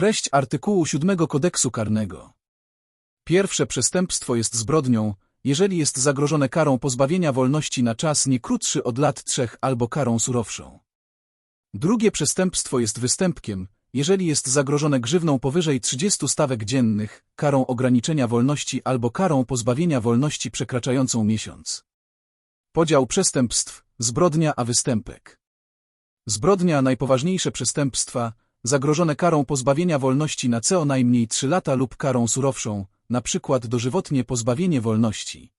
Treść artykułu 7 kodeksu karnego. Pierwsze przestępstwo jest zbrodnią, jeżeli jest zagrożone karą pozbawienia wolności na czas nie krótszy od lat trzech albo karą surowszą. Drugie przestępstwo jest występkiem, jeżeli jest zagrożone grzywną powyżej 30 stawek dziennych, karą ograniczenia wolności albo karą pozbawienia wolności przekraczającą miesiąc. Podział przestępstw, zbrodnia a występek. Zbrodnia najpoważniejsze przestępstwa, zagrożone karą pozbawienia wolności na co najmniej 3 lata lub karą surowszą, przykład dożywotnie pozbawienie wolności.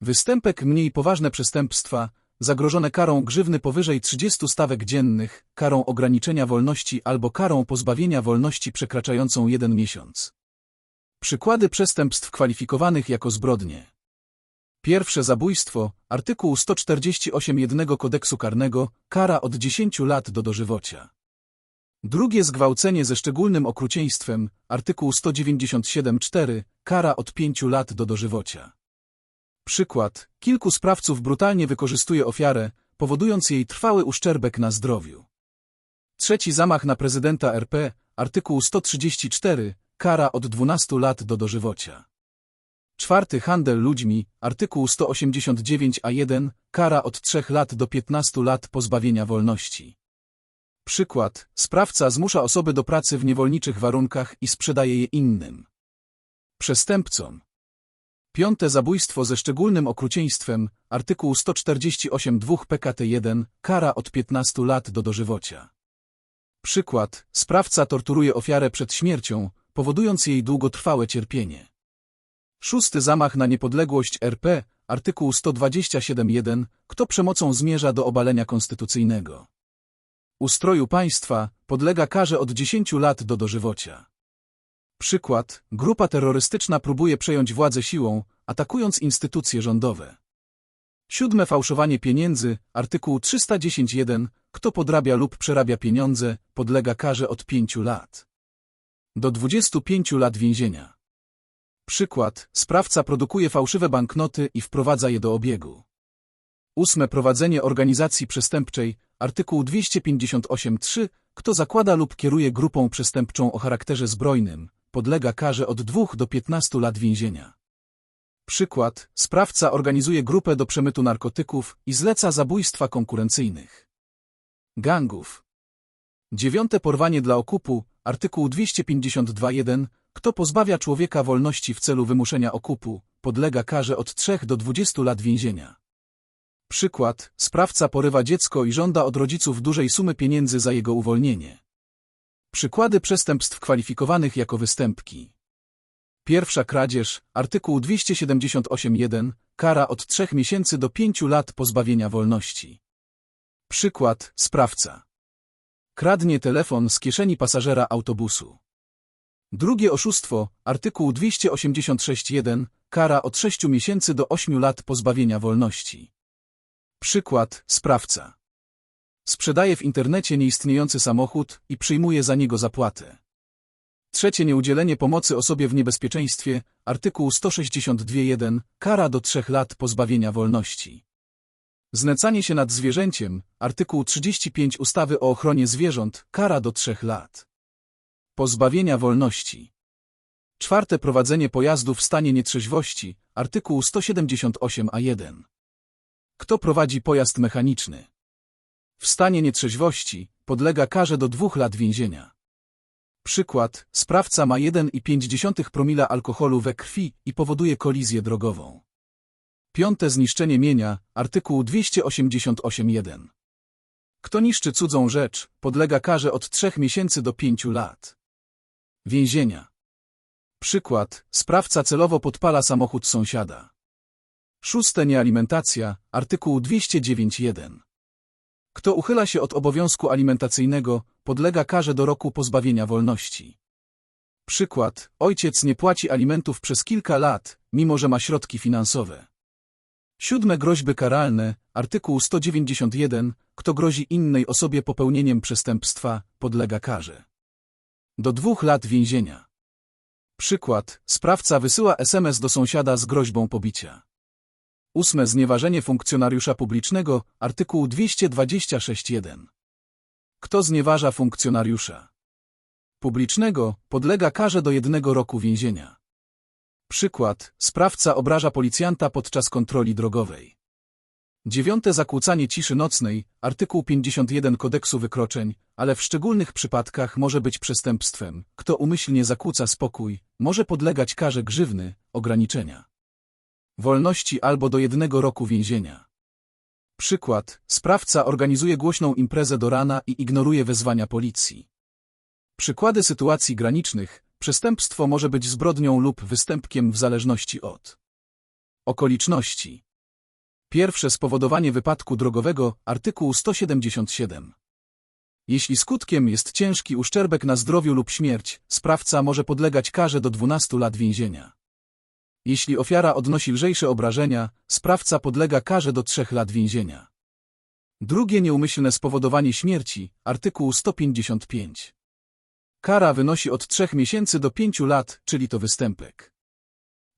Występek mniej poważne przestępstwa, zagrożone karą grzywny powyżej 30 stawek dziennych, karą ograniczenia wolności albo karą pozbawienia wolności przekraczającą jeden miesiąc. Przykłady przestępstw kwalifikowanych jako zbrodnie. Pierwsze zabójstwo, artykuł 148 jednego kodeksu karnego, kara od 10 lat do dożywocia. Drugie zgwałcenie ze szczególnym okrucieństwem, artykuł 197.4, kara od 5 lat do dożywocia. Przykład. Kilku sprawców brutalnie wykorzystuje ofiarę, powodując jej trwały uszczerbek na zdrowiu. Trzeci zamach na prezydenta RP, artykuł 134, kara od 12 lat do dożywocia. Czwarty handel ludźmi, artykuł 189a1, kara od 3 lat do 15 lat pozbawienia wolności. Przykład. Sprawca zmusza osoby do pracy w niewolniczych warunkach i sprzedaje je innym. Przestępcom. Piąte zabójstwo ze szczególnym okrucieństwem, artykuł 148.2 PKT1, kara od 15 lat do dożywocia. Przykład. Sprawca torturuje ofiarę przed śmiercią, powodując jej długotrwałe cierpienie. Szósty zamach na niepodległość RP, artykuł 127.1, kto przemocą zmierza do obalenia konstytucyjnego. Ustroju państwa podlega karze od 10 lat do dożywocia. Przykład. Grupa terrorystyczna próbuje przejąć władzę siłą, atakując instytucje rządowe. Siódme fałszowanie pieniędzy, artykuł 310.1. Kto podrabia lub przerabia pieniądze, podlega karze od 5 lat. Do 25 lat więzienia. Przykład. Sprawca produkuje fałszywe banknoty i wprowadza je do obiegu. Ósme prowadzenie organizacji przestępczej, artykuł 258.3. Kto zakłada lub kieruje grupą przestępczą o charakterze zbrojnym, podlega karze od 2 do 15 lat więzienia. Przykład. Sprawca organizuje grupę do przemytu narkotyków i zleca zabójstwa konkurencyjnych. Gangów. Dziewiąte porwanie dla okupu, artykuł 252.1. Kto pozbawia człowieka wolności w celu wymuszenia okupu, podlega karze od 3 do 20 lat więzienia. Przykład. Sprawca porywa dziecko i żąda od rodziców dużej sumy pieniędzy za jego uwolnienie. Przykłady przestępstw kwalifikowanych jako występki. Pierwsza kradzież, artykuł 278.1, kara od 3 miesięcy do 5 lat pozbawienia wolności. Przykład, sprawca. Kradnie telefon z kieszeni pasażera autobusu. Drugie oszustwo, artykuł 286.1, kara od 6 miesięcy do 8 lat pozbawienia wolności. Przykład, sprawca. Sprzedaje w internecie nieistniejący samochód i przyjmuje za niego zapłatę. Trzecie nieudzielenie pomocy osobie w niebezpieczeństwie, artykuł 162.1, kara do trzech lat pozbawienia wolności. Znęcanie się nad zwierzęciem, artykuł 35 ustawy o ochronie zwierząt, kara do trzech lat. Pozbawienia wolności. Czwarte prowadzenie pojazdu w stanie nietrzeźwości, artykuł 178a1. Kto prowadzi pojazd mechaniczny? W stanie nietrzeźwości podlega karze do dwóch lat więzienia. Przykład, sprawca ma 1,5 promila alkoholu we krwi i powoduje kolizję drogową. Piąte zniszczenie mienia, artykuł 288.1. Kto niszczy cudzą rzecz, podlega karze od 3 miesięcy do 5 lat. Więzienia. Przykład, sprawca celowo podpala samochód sąsiada. Szóste niealimentacja, artykuł 209.1. Kto uchyla się od obowiązku alimentacyjnego, podlega karze do roku pozbawienia wolności. Przykład. Ojciec nie płaci alimentów przez kilka lat, mimo że ma środki finansowe. Siódme groźby karalne, artykuł 191, kto grozi innej osobie popełnieniem przestępstwa, podlega karze. Do dwóch lat więzienia. Przykład. Sprawca wysyła SMS do sąsiada z groźbą pobicia. Ósme znieważenie funkcjonariusza publicznego, artykuł 226.1. Kto znieważa funkcjonariusza? publicznego podlega karze do jednego roku więzienia. Przykład. Sprawca obraża policjanta podczas kontroli drogowej. Dziewiąte zakłócanie ciszy nocnej, artykuł 51 kodeksu wykroczeń, ale w szczególnych przypadkach może być przestępstwem. Kto umyślnie zakłóca spokój, może podlegać karze grzywny, ograniczenia. Wolności albo do jednego roku więzienia. Przykład. Sprawca organizuje głośną imprezę do rana i ignoruje wezwania policji. Przykłady sytuacji granicznych. Przestępstwo może być zbrodnią lub występkiem w zależności od okoliczności. Pierwsze spowodowanie wypadku drogowego, artykuł 177. Jeśli skutkiem jest ciężki uszczerbek na zdrowiu lub śmierć, sprawca może podlegać karze do 12 lat więzienia. Jeśli ofiara odnosi lżejsze obrażenia, sprawca podlega karze do 3 lat więzienia. Drugie nieumyślne spowodowanie śmierci, artykuł 155. Kara wynosi od 3 miesięcy do 5 lat, czyli to występek.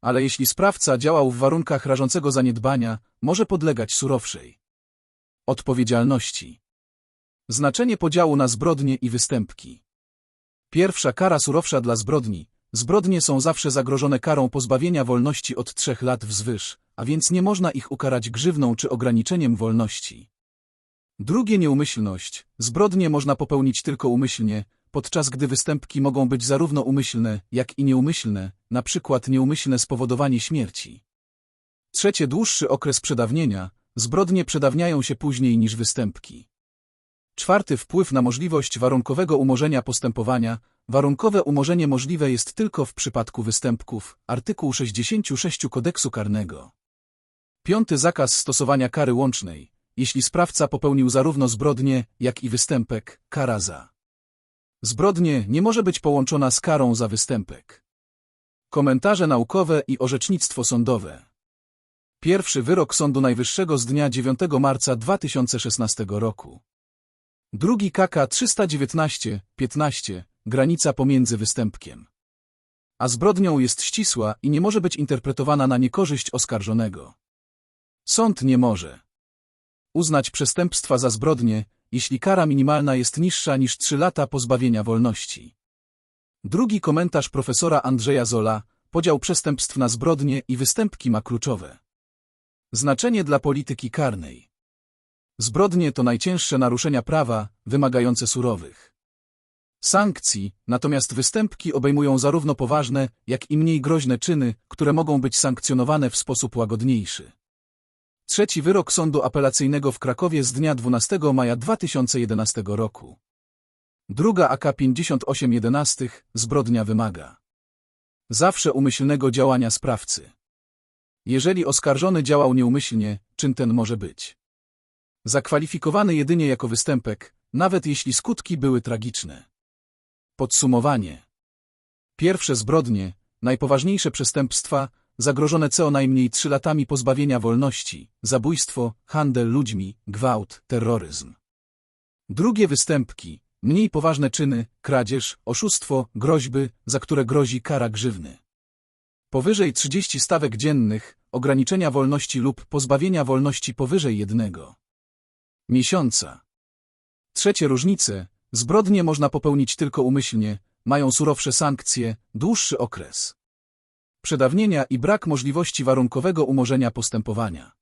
Ale jeśli sprawca działał w warunkach rażącego zaniedbania, może podlegać surowszej odpowiedzialności. Znaczenie podziału na zbrodnie i występki. Pierwsza kara surowsza dla zbrodni. Zbrodnie są zawsze zagrożone karą pozbawienia wolności od trzech lat wzwyż, a więc nie można ich ukarać grzywną czy ograniczeniem wolności. Drugie nieumyślność. Zbrodnie można popełnić tylko umyślnie, podczas gdy występki mogą być zarówno umyślne, jak i nieumyślne, na przykład nieumyślne spowodowanie śmierci. Trzecie dłuższy okres przedawnienia. Zbrodnie przedawniają się później niż występki. Czwarty wpływ na możliwość warunkowego umorzenia postępowania. Warunkowe umorzenie możliwe jest tylko w przypadku występków. Artykuł 66 kodeksu karnego. Piąty zakaz stosowania kary łącznej. Jeśli sprawca popełnił zarówno zbrodnię, jak i występek, kara za zbrodnię nie może być połączona z karą za występek. Komentarze naukowe i orzecznictwo sądowe. Pierwszy wyrok Sądu Najwyższego z dnia 9 marca 2016 roku. Drugi KK 319, 15, granica pomiędzy występkiem. A zbrodnią jest ścisła i nie może być interpretowana na niekorzyść oskarżonego. Sąd nie może uznać przestępstwa za zbrodnię, jeśli kara minimalna jest niższa niż 3 lata pozbawienia wolności. Drugi komentarz profesora Andrzeja Zola, podział przestępstw na zbrodnie i występki ma kluczowe znaczenie dla polityki karnej. Zbrodnie to najcięższe naruszenia prawa, wymagające surowych sankcji, natomiast występki obejmują zarówno poważne, jak i mniej groźne czyny, które mogą być sankcjonowane w sposób łagodniejszy. Trzeci wyrok Sądu Apelacyjnego w Krakowie z dnia 12 maja 2011 roku. Druga AK 5811 zbrodnia wymaga zawsze umyślnego działania sprawcy. Jeżeli oskarżony działał nieumyślnie, czyn ten może być zakwalifikowany jedynie jako występek, nawet jeśli skutki były tragiczne. Podsumowanie. Pierwsze zbrodnie, najpoważniejsze przestępstwa, zagrożone co najmniej trzy latami pozbawienia wolności, zabójstwo, handel ludźmi, gwałt, terroryzm. Drugie występki, mniej poważne czyny, kradzież, oszustwo, groźby, za które grozi kara grzywny. Powyżej 30 stawek dziennych, ograniczenia wolności lub pozbawienia wolności powyżej jednego miesiąca. Trzecie różnice, zbrodnie można popełnić tylko umyślnie, mają surowsze sankcje, dłuższy okres przedawnienia i brak możliwości warunkowego umorzenia postępowania.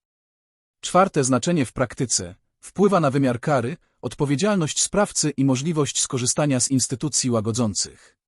Czwarte znaczenie w praktyce wpływa na wymiar kary, odpowiedzialność sprawcy i możliwość skorzystania z instytucji łagodzących.